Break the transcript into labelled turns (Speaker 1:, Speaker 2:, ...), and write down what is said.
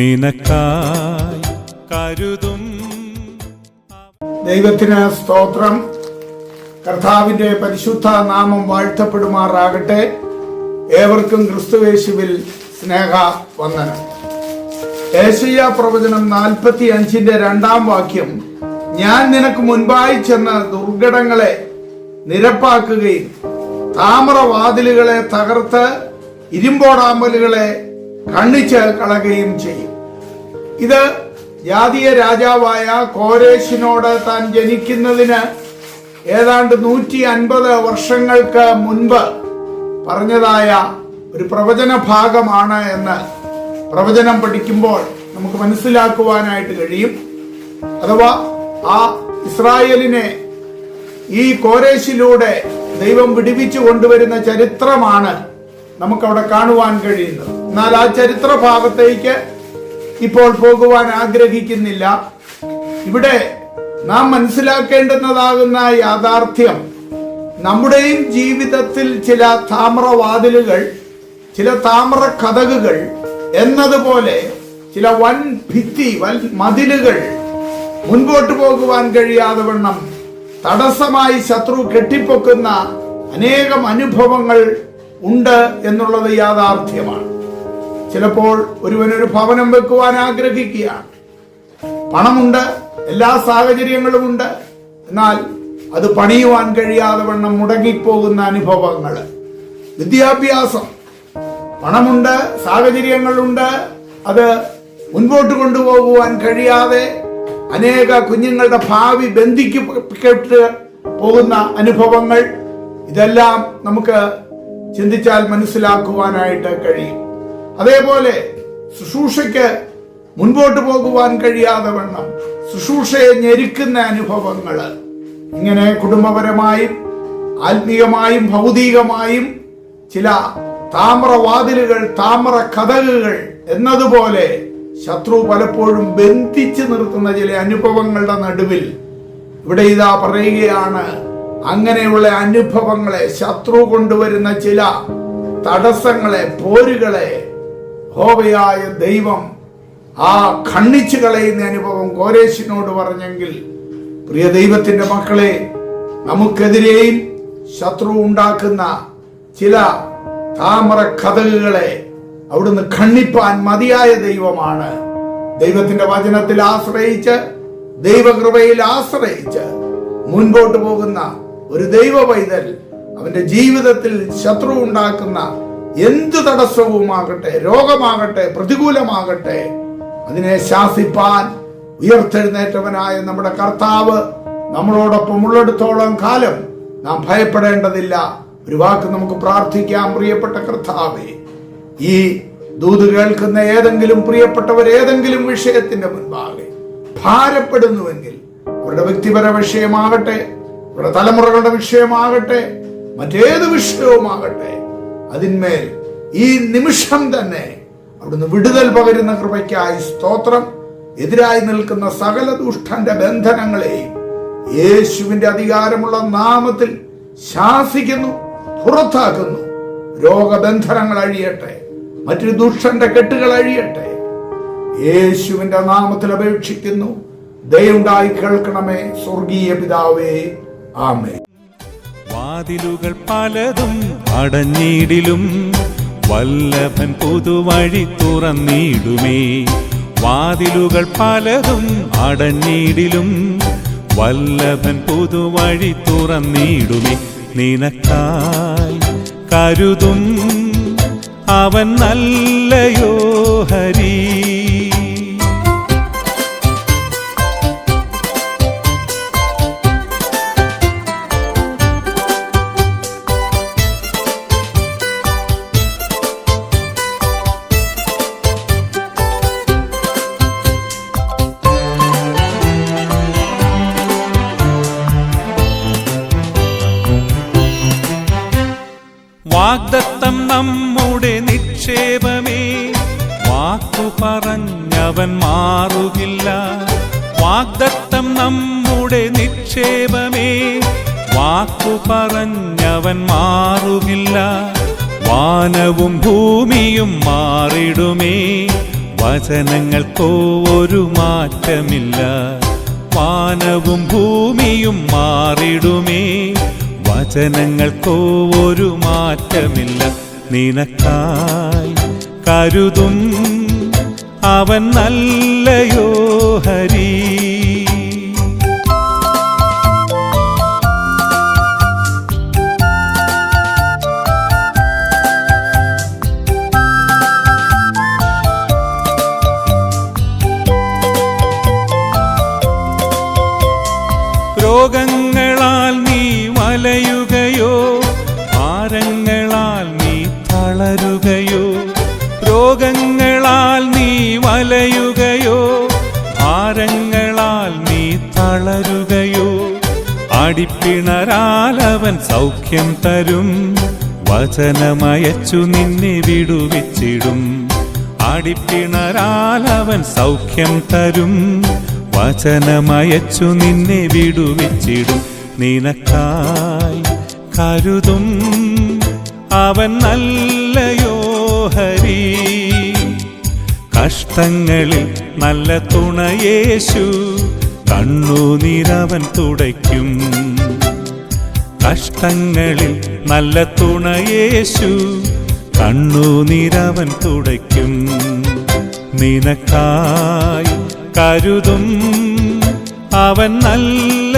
Speaker 1: നിനക്കായി കരുതും.
Speaker 2: ദൈവത്തിന് സ്തോത്രം. കർത്താവിന്റെ പരിശുദ്ധ നാമം വാഴ്ത്തപ്പെടുമാറാകട്ടെ. ഏവർക്കും ക്രിസ്തുവേശുവിൽ സ്നേഹ വന്ദനം ഏഷ്യ പ്രവചനം നാൽപ്പത്തി അഞ്ചിന്റെ രണ്ടാം വാക്യം. ഞാൻ നിനക്ക് മുൻപായി ചെന്ന ദുർഘടങ്ങളെ നിരപ്പാക്കുകയും താമ്രവാതിലുകളെ തകർത്ത് ഇരുമ്പോടാമ്പലുകളെ കണ്ണിച്ച് കളയുകയും ചെയ്യും. ഇത് ജാതീയ രാജാവായ കോരേശിനോട് താൻ ജനിക്കുന്നതിന് ഏതാണ്ട് നൂറ്റി അൻപത് വർഷങ്ങൾക്ക് മുൻപ് പറഞ്ഞതായ ഒരു പ്രവചന ഭാഗമാണ് എന്ന് പ്രവചനം പഠിക്കുമ്പോൾ നമുക്ക് മനസ്സിലാക്കുവാനായിട്ട് കഴിയും. അഥവാ ആ ഇസ്രായേലിനെ ഈ കോരേശിലൂടെ ദൈവം വിടിവിച്ചു കൊണ്ടുവരുന്ന ചരിത്രമാണ് നമുക്കവിടെ കാണുവാൻ കഴിയുന്നത്. എന്നാൽ ആ ചരിത്ര ഭാഗത്തേക്ക് ഇപ്പോൾ പോകുവാൻ ആഗ്രഹിക്കുന്നില്ല. ഇവിടെ നാം മനസ്സിലാക്കേണ്ടുന്നതാകുന്ന യാഥാർത്ഥ്യം നമ്മുടെയും ജീവിതത്തിൽ ചില താമ്രവാതിലുകൾ ചില താമ്ര കഥകുകൾ എന്നതുപോലെ ചില വൻ ഭിത്തി വൻ മതിലുകൾ മുൻപോട്ട് പോകുവാൻ കഴിയാതെ വണ്ണം തടസ്സമായി ശത്രു കെട്ടിപ്പൊക്കുന്ന അനേകം അനുഭവങ്ങൾ ഉണ്ട് എന്നുള്ളത് യാഥാർത്ഥ്യമാണ്. ചിലപ്പോൾ ഒരുവനൊരു ഭവനം വെക്കുവാൻ ആഗ്രഹിക്കുകയാണ് പണമുണ്ട് എല്ലാ സാഹചര്യങ്ങളും ഉണ്ട് എന്നാൽ അത് പണിയുവാൻ കഴിയാതെ വണ്ണം മുടങ്ങിപ്പോകുന്ന അനുഭവങ്ങൾ. വിദ്യാഭ്യാസം. പണമുണ്ട് സാഹചര്യങ്ങളുണ്ട്. അത് മുൻപോട്ട് കൊണ്ടുപോകുവാൻ കഴിയാതെ അനേക കുഞ്ഞുങ്ങളുടെ ഭാവി ബന്ധിക്കപ്പെട്ട് പോകുന്ന അനുഭവങ്ങൾ. ഇതെല്ലാം നമുക്ക് ചിന്തിച്ചാൽ മനസ്സിലാക്കുവാനായിട്ട് കഴിയും. അതേപോലെ ശുശ്രൂഷയ്ക്ക് മുൻപോട്ട് പോകുവാൻ കഴിയാതെ വണ്ണം. ശുശ്രൂഷയെ ഞെരുക്കുന്ന അനുഭവങ്ങൾ ഇങ്ങനെ കുടുംബപരമായും ആത്മീയമായും ഭൗതികമായും ചില താമ്രവാതിലുകൾ താമ്ര കഥകുകൾ എന്നതുപോലെ ശത്രു പലപ്പോഴും ബന്ധിച്ചു നിർത്തുന്ന ചില അനുഭവങ്ങളുടെ നടുവിൽ ഇവിടെ ഇതാ പറയുകയാണ് അങ്ങനെയുള്ള അനുഭവങ്ങളെ ശത്രു കൊണ്ടുവരുന്ന ചില തടസ്സങ്ങളെ പോരുകളെ ഹോവയായ ദൈവം ആ ഖണ്ണിച്ചു കളയുന്ന അനുഭവം കോരേശിനോട് പറഞ്ഞെങ്കിൽ പ്രിയ ദൈവത്തിന്റെ മക്കളെ നമുക്കെതിരെയും ശത്രു ഉണ്ടാക്കുന്ന ചില താമര കഥകുകളെ അവിടുന്ന് ഖണ്ണിപ്പാൻ മതിയായ ദൈവമാണ്. ദൈവത്തിന്റെ വചനത്തിൽ ആശ്രയിച്ച് ദൈവകൃപയിൽ ആശ്രയിച്ച് മുൻപോട്ട് പോകുന്ന ഒരു ദൈവ പൈതൽ അവന്റെ ജീവിതത്തിൽ ശത്രു ഉണ്ടാക്കുന്ന എന്തു തടസ്സവുമാകട്ടെ രോഗമാകട്ടെ പ്രതികൂലമാകട്ടെ അതിനെ ശാസിപ്പാൻ ഉയർത്തെഴുന്നേറ്റവനായ നമ്മുടെ കർത്താവ് നമ്മളോടൊപ്പം ഉള്ളിടത്തോളം കാലം നാം ഭയപ്പെടേണ്ടതില്ല. ഒരു വാക്ക് നമുക്ക് പ്രാർത്ഥിക്കാം പ്രിയപ്പെട്ട കർത്താവേ. ഈ ദൂത് കേൾക്കുന്ന ഏതെങ്കിലും പ്രിയപ്പെട്ടവർ ഏതെങ്കിലും വിഷയത്തിന്റെ മുൻപാകെ ഭാരപ്പെടുന്നുവെങ്കിൽ അവരുടെ വ്യക്തിപര വിഷയമാകട്ടെ അവരുടെ തലമുറകളുടെ വിഷയമാകട്ടെ മറ്റേത് വിഷയവുമാകട്ടെ അതിന്മേൽ ഈ നിമിഷം തന്നെ അവിടുന്ന് വിടുതൽ പകരുന്ന കൃപയ്ക്കായി സ്തോത്രം. എതിരായി നിൽക്കുന്ന സകല ദുഷ്ടന്റെ ബന്ധനങ്ങളെയും യേശുവിന്റെ അധികാരമുള്ള നാമത്തിൽ ശാസിക്കുന്നു പുറത്താക്കുന്നു. രോഗബന്ധനങ്ങൾ അഴിയട്ടെ മറ്റൊരു ദുഷ്ടന്റെ കെട്ടുകൾ അഴിയട്ടെ. യേശുവിന്റെ നാമത്തിൽ അപേക്ഷിക്കുന്നു. ദയുണ്ടായി കേൾക്കണമേ സ്വർഗീയ പിതാവേ ആമേ
Speaker 1: വാതിലുകൾ പലതും അടഞ്ഞിടിലും. വല്ലഭൻ പുതുവഴി തുറന്നിടുമേ. വാതിലുകൾ പലതും അടഞ്ഞിടിലും. വല്ലഭൻ പുതുവഴി തുറന്നിടുമേ. നിനക്കായി കരുതും അവൻ നല്ലയോ ഹരീ? നമ്മുടെ നിക്ഷേപമേ. വാക്കു പറഞ്ഞവൻ മാറുകില്ല. വാഗ്ദത്തം നമ്മുടെ നിക്ഷേപമേ. വാക്കു പറഞ്ഞവൻ മാറുകില്ല. വാനവും ഭൂമിയും മാറിടുമേ. വചനങ്ങൾക്കോ ഒരു മാറ്റമില്ല. വാനവും ഭൂമിയും മാറിടുമേ. വചനങ്ങൾക്കോ ഒരു മാറ്റമില്ല. നിനക്കായി കരുതും അവൻ നല്ലയോ ഹരി. രോഗങ്ങളാൽ നീ വലയുകയോ ഭാരങ്ങളാൽ നീ തളരുകയോ രോഗങ്ങളാൽ നീ വലയുകയോ ഭാരങ്ങളാൽ നീ തളരുകയോ അടിപ്പിണരാൽ അവൻ സൗഖ്യം തരും വചനമയച്ചു നിന്നെ വിടുവിച്ചിടും അടിപ്പിണരാൽ അവൻ സൗഖ്യം തരും വചനമയച്ചു നിന്നെ വിടുവിച്ചിടും. നിനക്കായി കരുതും അവൻ നല്ലയോ ഹരി കഷ്ടങ്ങളിൽ നല്ല തുണയേശു കണ്ണുനീരവൻ തുടയ്ക്കും. കഷ്ടങ്ങളിൽ നല്ല തുണയേശു കണ്ണുനീരവൻ തുടയ്ക്കും. നിനക്കായി കരുതും അവൻ നല്ല